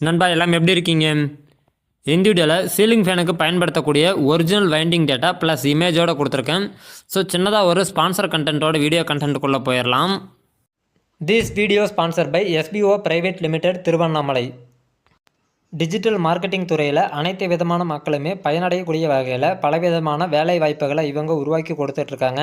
நண்பா எல்லாம் எப்படி இருக்கீங்க? இந்த சீலிங் ஃபேனுக்கு பயன்படுத்தக்கூடிய ஒரிஜினல் வைண்டிங் டேட்டா ப்ளஸ் இமேஜோடு கொடுத்துருக்கேன். ஸோ சின்னதாக ஒரு ஸ்பான்சர் கண்டென்ட்டோட வீடியோ கண்டென்ட்டுக்குள்ளே போயிடலாம் this video sponsor by SPO private limited Tiruvannamalai digital marketing துறையில் அனைத்து விதமான மக்களுமே பயனடையக்கூடிய வகையில் பலவிதமான வேலை வாய்ப்புகளை இவங்க உருவாக்கி கொடுத்துட்ருக்காங்க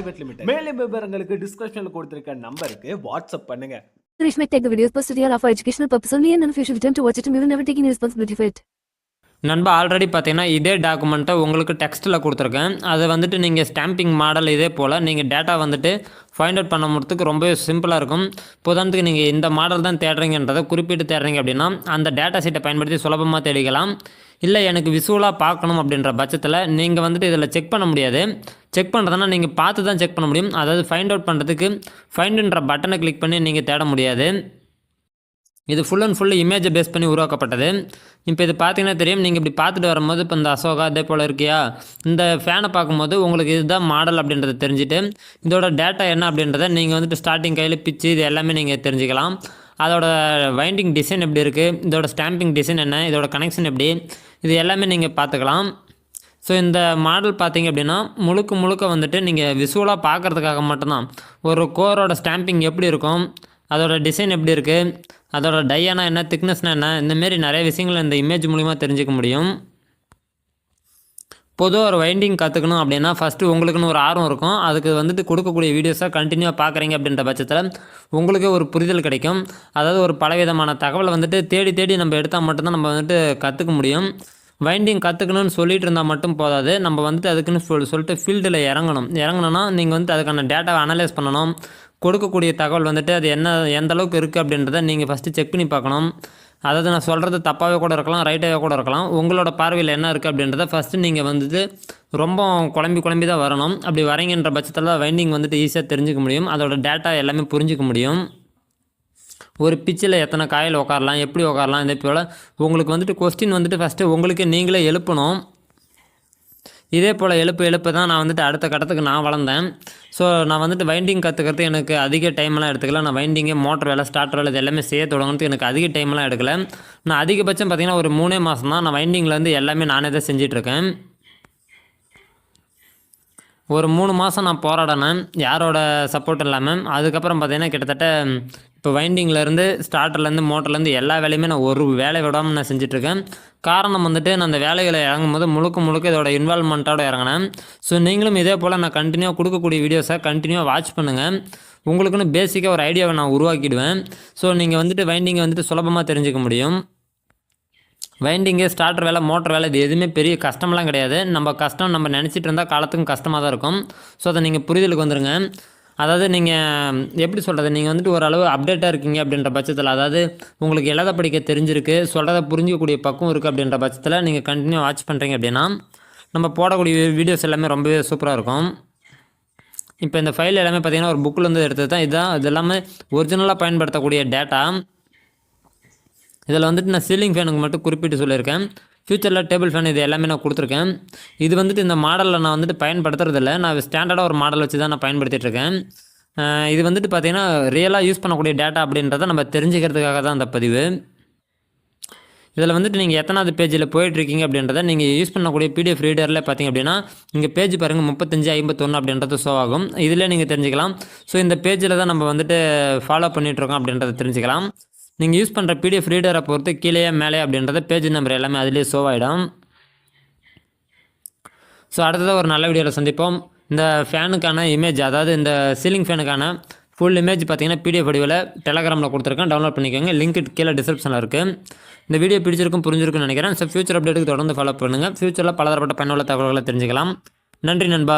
limited மேலும் விவரங்களுக்கு டிஸ்கிரிப்ஷன்ல கொடுத்திருக்க நம்பருக்கு வாட்ஸ்அப் பண்ணுங்க Rish may take the videos posted here are for educational purpose only and if you should attempt to watch it and we will never take any responsibility for it. நண்பா already பார்த்தீங்கன்னா இதே டாக்குமெண்ட்டை உங்களுக்கு டெக்ஸ்ட்டில் கொடுத்துருக்கேன். அதை வந்துட்டு நீங்கள் ஸ்டாம்பிங் மாடல் இதே போல் நீங்கள் டேட்டா வந்துட்டு ஃபைண்ட் அவுட் பண்ண முடியறதுக்கு ரொம்பவே சிம்பிளாக இருக்கும். உதாரணத்துக்கு நீங்கள் இந்த மாடல் தான் தேடுறீங்கன்றதை குறிப்பிட்டு தேடுறீங்க அப்படின்னா அந்த டேட்டா சீட்டை பயன்படுத்தி சுலபமாக தேடிக்கலாம். இல்லை எனக்கு விசுவலாக பார்க்கணும் அப்படின்ற பட்சத்தில் நீங்கள் வந்துட்டு இதில் செக் பண்ண முடியாது. செக் பண்ணுறதுனா நீங்கள் பார்த்து தான் செக் பண்ண முடியும். அதாவது ஃபைண்ட் அவுட் பண்ணுறதுக்கு ஃபைண்டுன்ற பட்டனை கிளிக் பண்ணி நீங்கள் தேட முடியாது. இது ஃபுல் அண்ட் ஃபுல் இமேஜை பேஸ் பண்ணி உருவாக்கப்பட்டது. இப்போ இது பார்த்தீங்கன்னா தெரியும். நீங்கள் இப்படி பார்த்துட்டு வரும்போது இப்போ இந்த அசோகா இதே போல் இருக்கியா? இந்த ஃபேனை பார்க்கும்போது உங்களுக்கு இதுதான் மாடல் அப்படின்றத தெரிஞ்சுட்டு இதோட டேட்டா என்ன அப்படின்றத நீங்கள் வந்துட்டு ஸ்டார்டிங் கையில் பிச்சு இது எல்லாமே நீங்கள் தெரிஞ்சுக்கலாம். அதோட வைண்டிங் டிசைன் எப்படி இருக்குது இதோட ஸ்டாம்பிங் டிசைன் என்ன? இதோட கனெக்ஷன் எப்படி? இது எல்லாமே நீங்கள் பார்த்துக்கலாம். ஸோ இந்த மாடல் பார்த்தீங்க அப்படின்னா முழுக்க முழுக்க வந்துட்டு நீங்கள் விசுவலாக பார்க்குறதுக்காக மட்டும்தான். ஒரு கோரோட ஸ்டாம்பிங் எப்படி இருக்கும்? அதோட டிசைன் எப்படி இருக்குது அதோட டையானா என்ன திக்னஸ்னா என்ன? இந்தமாரி நிறைய விஷயங்கள் இந்த இமேஜ் மூலிமா தெரிஞ்சுக்க முடியும். பொதுவாக ஒரு வைண்டிங் கற்றுக்கணும் அப்படின்னா ஃபஸ்ட்டு உங்களுக்குன்னு ஒரு ஆர்வம் இருக்கும். அதுக்கு வந்துட்டு கொடுக்கக்கூடிய வீடியோஸாக கண்டினியூவாக பார்க்குறீங்க அப்படின்ற பட்சத்தில் உங்களுக்கே ஒரு புரிதல் கிடைக்கும். அதாவது ஒரு பலவிதமான தகவலை வந்துட்டு தேடி தேடி நம்ம எடுத்தால் மட்டும்தான் நம்ம வந்துட்டு கற்றுக்க முடியும். வைண்டிங் கற்றுக்கணும்னு சொல்லிட்டு இருந்தால் மட்டும் போதாது. நம்ம வந்துட்டு அதுக்குன்னு சொல் சொல்லிட்டு ஃபீல்டில் இறங்கணும். இறங்கணும்னா நீங்கள் வந்து அதுக்கான டேட்டாவை அனலைஸ் பண்ணணும். கொடுக்கக்கூடிய தகவல் வந்துட்டு அது என்ன எந்த அளவுக்கு இருக்குது அப்படின்றத நீங்கள் ஃபஸ்ட்டு செக் பண்ணி பார்க்கணும். அதாவது நான் சொல்கிறது தப்பாகவே கூட இருக்கலாம் ரைட்டாகவே கூட இருக்கலாம். உங்களோட பார்வையில் என்ன இருக்குது அப்படின்றத ஃபஸ்ட்டு நீங்கள் வந்துட்டு ரொம்ப குழம்பி குழம்பி தான் வரணும். அப்படி வரீங்கன்ற பட்சத்தில் வைண்டிங் வந்துட்டு ஈஸியாக தெரிஞ்சுக்க முடியும். அதோட டேட்டா எல்லாமே புரிஞ்சிக்க முடியும். ஒரு பிச்சில் எத்தனை காயில் உட்காரலாம் எப்படி உட்காரலாம் இதே போல் உங்களுக்கு வந்துட்டு கொஸ்டின் வந்துட்டு ஃபஸ்ட்டு உங்களுக்கு நீங்களே எழுப்பணும். இதே போல் எழுப்பு எழுப்பு தான் நான் வந்துட்டு அடுத்த கட்டத்துக்கு நான் வளர்ந்தேன். ஸோ நான் வந்துட்டு வைண்டிங் கற்றுக்கிறது எனக்கு அதிக டைம்லாம் எடுத்துக்கல. நான் வைண்டிங்கு மோட்டர் வேலை ஸ்டார்டர் வேலை இது எல்லாமே செய்ய தொடங்குறதுக்கு எனக்கு அதிக டைம்லாம் எடுக்கல. நான் அதிகபட்சம் பார்த்திங்கன்னா ஒரு மூணே மாதம் தான் நான் வைண்டிங்லேருந்து எல்லாமே நானே தான் செஞ்சிட்ருக்கேன் ஒரு மூணு மாதம் நான் போராடினேன். யாரோட சப்போர்ட் இல்லாமல் அதுக்கப்புறம் பார்த்திங்கன்னா கிட்டத்தட்ட இப்போ வைண்டிங்லேருந்து ஸ்டார்டர்லேருந்து மோட்டர்லேருந்து எல்லா வேலையுமே நான் ஒரு வேலை விடாமல் நான் செஞ்சிட்ருக்கேன். காரணம் வந்துட்டு நான் அந்த வேலைகளை இறங்கும் போது முழுக்க முழுக்க இதோட இன்வால்மெண்ட்டோட இறங்கினேன். ஸோ நீங்களும் இதே போல் நான் கண்டினியூவாக கொடுக்கக்கூடிய வீடியோஸை கண்டினியூவாக வாட்ச் பண்ணுங்கள் உங்களுக்குன்னு பேசிக்காக ஒரு ஐடியாவை நான் உருவாக்கிடுவேன். ஸோ நீங்கள் வந்துட்டு வைண்டிங்கை வந்துட்டு சுலபமாக தெரிஞ்சுக்க முடியும். வைண்டிங்கு ஸ்டார்டர் வேலை மோட்டர் வேலை இது எதுவுமே பெரிய கஷ்டம்லாம் கிடையாது. நம்ம கஷ்டம் நம்ம நினச்சிட்டு இருந்தால் காலத்துக்கும் கஷ்டமாக தான் இருக்கும். ஸோ அதை நீங்கள் புரிதலுக்கு வந்துடுங்க அதாவது நீங்கள் எப்படி சொல்கிறது நீங்கள் வந்துட்டு ஓரளவு அப்டேட்டாக இருக்கீங்க அப்படின்ற பட்சத்தில் அதாவது உங்களுக்கு எழுத படிக்க தெரிஞ்சிருக்கு சொல்கிறத புரிஞ்சிக்கக்கூடிய பக்கம் இருக்குது அப்படின்ற பட்சத்தில் நீங்கள் கண்டினியூ வாட்ச் பண்ணுறீங்க அப்படின்னா நம்ம போடக்கூடிய வீடியோஸ் எல்லாமே ரொம்பவே சூப்பராக இருக்கும். இப்போ இந்த ஃபைல் எல்லாமே பார்த்தீங்கன்னா ஒரு புக்கில் வந்து எடுத்தது தான். இதுதான் இது எல்லாமே ஒரிஜினலாக பயன்படுத்தக்கூடிய டேட்டா இதில் வந்துட்டு நான் சீலிங் ஃபேனுக்கு மட்டும் குறிப்பிட்டு சொல்லியிருக்கேன். ஃப்யூச்சரில் டேபிள் ஃபேன் இது எல்லாமே நான் கொடுத்துருக்கேன். இது வந்துட்டு இந்த மாடலில் நான் வந்துட்டு பயன்படுத்துறதில்ல. நான் ஸ்டாண்டர்டாக ஒரு மாடல் வச்சு தான் நான் பயன்படுத்திகிட்ருக்கேன் இது வந்துட்டு பார்த்தீங்கன்னா ரியலாக யூஸ் பண்ணக்கூடிய டேட்டா அப்படின்றத நம்ம தெரிஞ்சுக்கிறதுக்காக தான் அந்த பதிவு. இதில் வந்துட்டு நீங்கள் எத்தனாவது பேஜில் போயிட்டுருக்கீங்க அப்படின்றத நீங்கள் யூஸ் பண்ணக்கூடிய பிடிஎஃப் ரீடரில் பார்த்தீங்க அப்படின்னா இங்கே பேஜ் பாருங்கள் முப்பத்தஞ்சு ஐம்பத்தொன்று அப்படின்றது ஷோ ஆகும். இதில் நீங்கள் தெரிஞ்சுக்கலாம். ஸோ இந்த பேஜில் தான் நம்ம வந்துட்டு ஃபாலோ பண்ணிகிட்ருக்கோம் அப்படின்றத தெரிஞ்சுக்கலாம். நீங்கள் யூஸ் பண்ணுற பிடிஎஃப் ரீடரை பொறுத்து கீழே மேலே அப்படின்றத பேஜ் நம்பர் எல்லாமே அதிலே ஷோ ஆகிடும் ஸோ அடுத்ததாக ஒரு நல்ல வீடியோவில் சந்திப்போம். இந்த ஃபேனுக்கான இமேஜ் அதாவது இந்த சீலிங் ஃபேனுக்கான ஃபுல் இமேஜ் பார்த்தீங்கன்னா பிடிஎஃப் வடிவில் டெலகிராமில் கொடுத்துருக்கேன். டவுன்லோட் பண்ணிக்கோங்க. லிங்க் கீழே டிஸ்கிரிப்ஷனில் இருக்குது இந்த வீடியோ பிடிச்சிருக்கும் புரிஞ்சிருக்குன்னு நினைக்கிறேன். ஸோ ஃபியூச்சர் அப்டேட்டுக்கு தொடர்ந்து ஃபாலோ பண்ணுங்கள் ஃபியூச்சரில் பலதரப்பட்ட பயனுள்ள தகவல்களை தெரிஞ்சுக்கலாம். நன்றி நண்பா.